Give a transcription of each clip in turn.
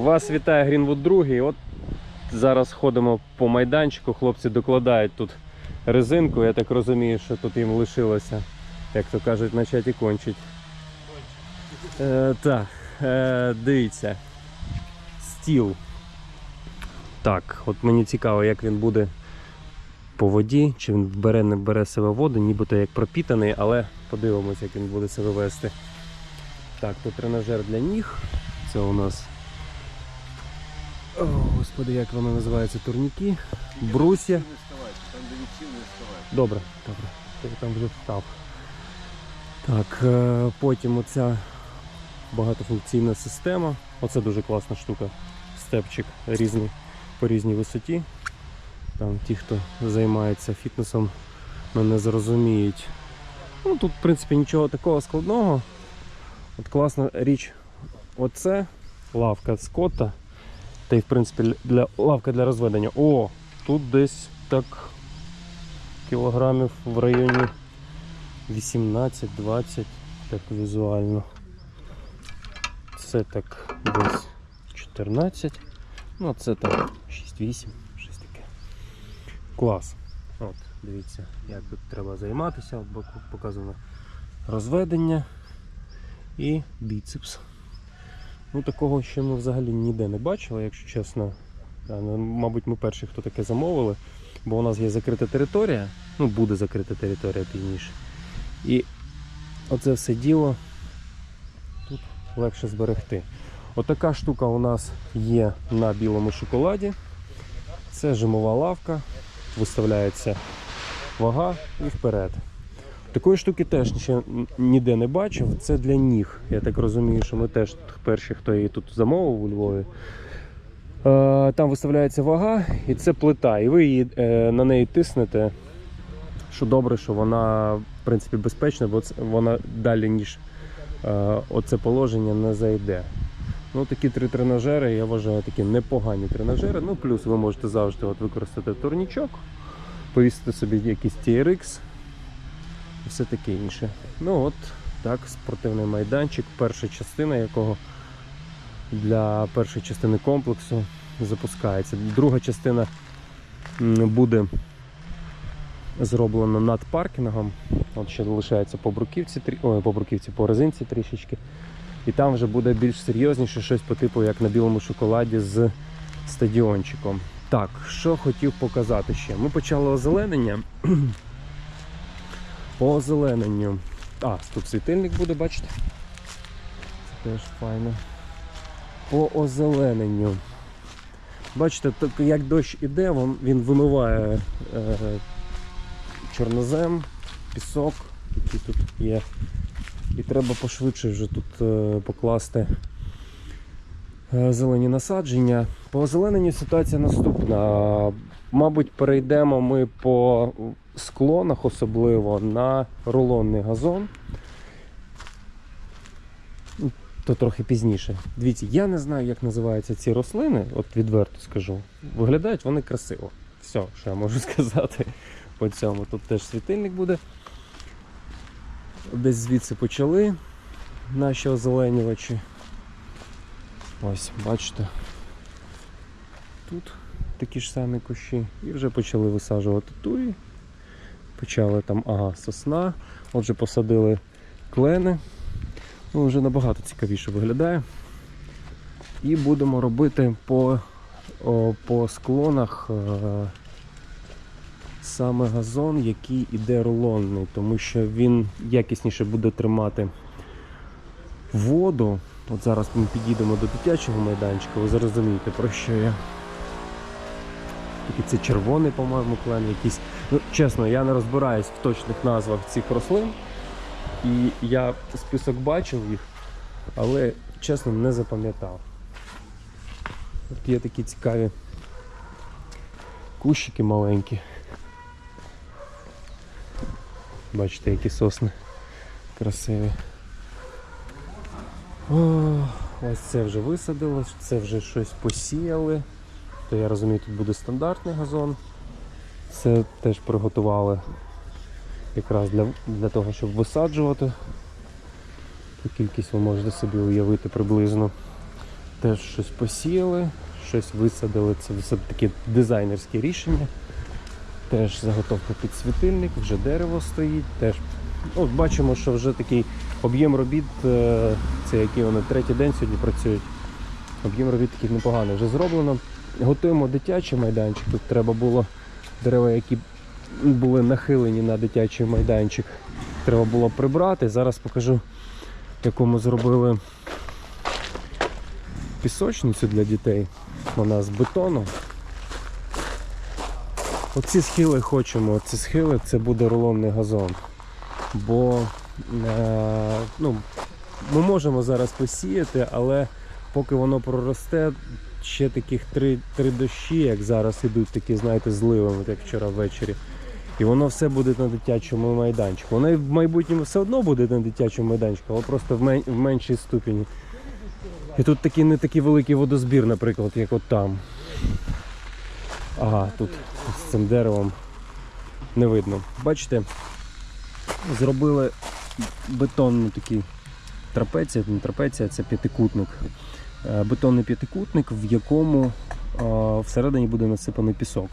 вас вітає Greenwood 2. От зараз ходимо по майданчику, хлопці докладають тут резинку. Я так розумію, що тут їм лишилося, як то кажуть, на чаті кончить. Е, так, е, дивіться. Стіл. Так, от мені цікаво, як він буде по воді, чи він бере, не бере себе воду, нібито як пропітаний, але подивимось, як він буде себе вести. Так, тут тренажер для ніг. Це у нас. О, господи, як воно називається? Турніки. Вставай. Добре, добре. Я там вже встав. Так, е, потім оця багатофункційна система. Оце дуже класна штука. Степчик різний по різній висоті. Там ті, хто займається фітнесом, мене зрозуміють. Ну, тут, в принципі, нічого такого складного. От класна річ, оце лавка Скотта. Та й, в принципі, для, лавка для розведення. О, тут десь так кілограмів в районі 18-20, так візуально. Це так десь 14. Ну, а це так 6-8, щось таке. Клас. От, дивіться, як тут треба займатися. От боку показано розведення і біцепс. Ну, такого ще ми взагалі ніде не бачили, якщо чесно. Ну, Мабуть, ми перші, хто таке замовили, бо у нас є закрита територія, ну буде закрита територія пізніше. І оце все діло тут легше зберегти. Отака штука у нас є на білому шоколаді. Це жимова лавка, виставляється вага і вперед. Такої штуки теж ще ніде не бачив. Це для ніг. Я так розумію, що ми теж перші, хто її тут замовив у Львові. Там виставляється вага, і це плита. І ви її, е, на неї тиснете. Що добре, що вона в принципі безпечна, бо вона далі, ніж е, оце положення не зайде. Ну, такі три тренажери, я вважаю, такі непогані тренажери. Ну, плюс ви можете завжди от використати турнічок, повісити собі якийсь TRX і все таке інше. Ну от так, спортивний майданчик, перша частина якого для першої частини комплексу запускається. Друга частина буде зроблена над паркінгом. От ще залишається по бруківці, ой, по бруківці, по резинці трішечки. І там вже буде більш серйозніше щось по типу, як на білому шоколаді з стадіончиком. Так, що хотів показати ще? Ми почали озеленення. По озелененню. А, тут світильник буде, бачите? Це теж файно. По озелененню. Бачите, так як дощ іде, він, вимиває е, чорнозем, пісок, який тут є. І треба пошвидше вже тут е, покласти е, зелені насадження. По озелененню ситуація наступна. Мабуть, перейдемо ми по склонах, особливо на рулонний газон. То трохи пізніше. Дивіться, я не знаю, як називаються ці рослини, от відверто скажу. Виглядають вони красиво. Все, що я можу сказати по цьому. Тут теж світильник буде. Десь звідси почали наші озеленювачі. Ось, бачите. Тут такі ж самі кущі. І вже почали висаджувати туї. Почали там, ага, сосна. Отже, посадили клени. Ну, вже набагато цікавіше виглядає. І будемо робити по, о, по склонах е, саме газон, який іде рулонний, тому що він якісніше буде тримати воду. От зараз ми підійдемо до дитячого майданчика, ви зрозумієте, про що я. Такий це червоний, по-моєму, клен якийсь. Ну, чесно, я не розбираюсь в точних назвах цих рослин. І я список бачив їх, але чесно не запам'ятав. От є такі цікаві кущики маленькі. Бачите, які сосни красиві. О, ось це вже висадилось, це вже щось посіяли. То я розумію, тут буде стандартний газон. Це теж приготували якраз для, для того, щоб висаджувати. Ту кількість ви можете собі уявити приблизно. теж щось посіяли, щось висадили. Це все таке дизайнерське рішення. Теж заготовка під світильник, вже дерево стоїть. Теж ну, бачимо, що вже такий об'єм робіт, е, це який вони третій день сьогодні працюють. Об'єм робіт такий непоганий вже зроблено. Готуємо дитячий майданчик. Тут треба було дерева, які були нахилені на дитячий майданчик. Треба було прибрати. Зараз покажу, якому зробили пісочницю для дітей. Вона з бетону. Оці схили хочемо, оці схили це буде рулонний газон. Бо е, ну, ми можемо зараз посіяти, але поки воно проросте, ще таких три, три дощі, як зараз ідуть, такі, знаєте, зливами, як вчора ввечері. І воно все буде на дитячому майданчику. Воно і в майбутньому все одно буде на дитячому майданчику, але просто в, мен- в меншій ступені. І тут такий не такий великий водозбір, наприклад, як от там. Ага, тут з цим деревом не видно. Бачите, зробили бетонну такий трапеція, не трапеція, це п'ятикутник. Е, Бетонний п'ятикутник, в якому е, всередині буде насипаний пісок.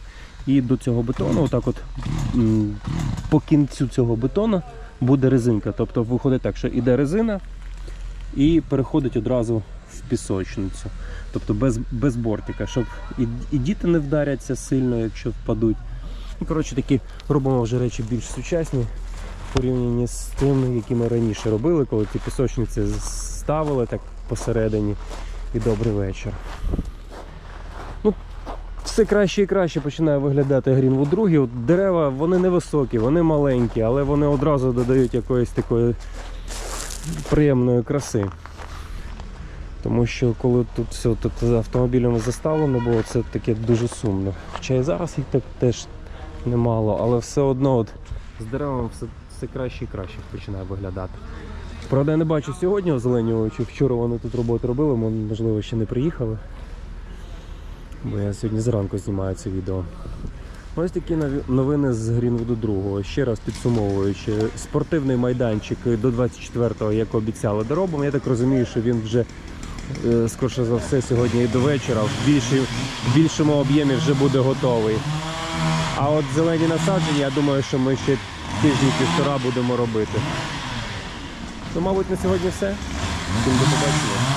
І до цього бетону, отак от по кінцю цього бетону буде резинка. Тобто виходить так, що іде резина і переходить одразу в пісочницю. Тобто без, без бортика, щоб і, і діти не вдаряться сильно, якщо впадуть. Ну, коротше, такі робимо вже речі більш сучасні в порівнянні з тим, які ми раніше робили, коли ці пісочниці ставили так посередині. І добрий вечір. Ну, все краще і краще починає виглядати Greenwood 2. От дерева вони невисокі, вони маленькі, але вони одразу додають якоїсь такої приємної краси. Тому що коли тут все тут автомобілями заставлено було, це таке дуже сумно. Хоча і зараз їх так теж немало, але все одно от з деревами все, все краще і краще починає виглядати. Правда, я не бачу сьогодні озеленювачів. Вчора вони тут роботу робили, мо- можливо, ще не приїхали. Бо я сьогодні зранку знімаю це відео. Ось такі новини з Грінвуду 2. Ще раз підсумовуючи, спортивний майданчик до 24-го, як обіцяли, доробимо. Я так розумію, що він вже е, скорше за все сьогодні і до вечора в більшому об'ємі вже буде готовий. А от зелені насадження, я думаю, що ми ще тижні-півтора будемо робити. То, мабуть, на сьогодні все. Всім до побачення.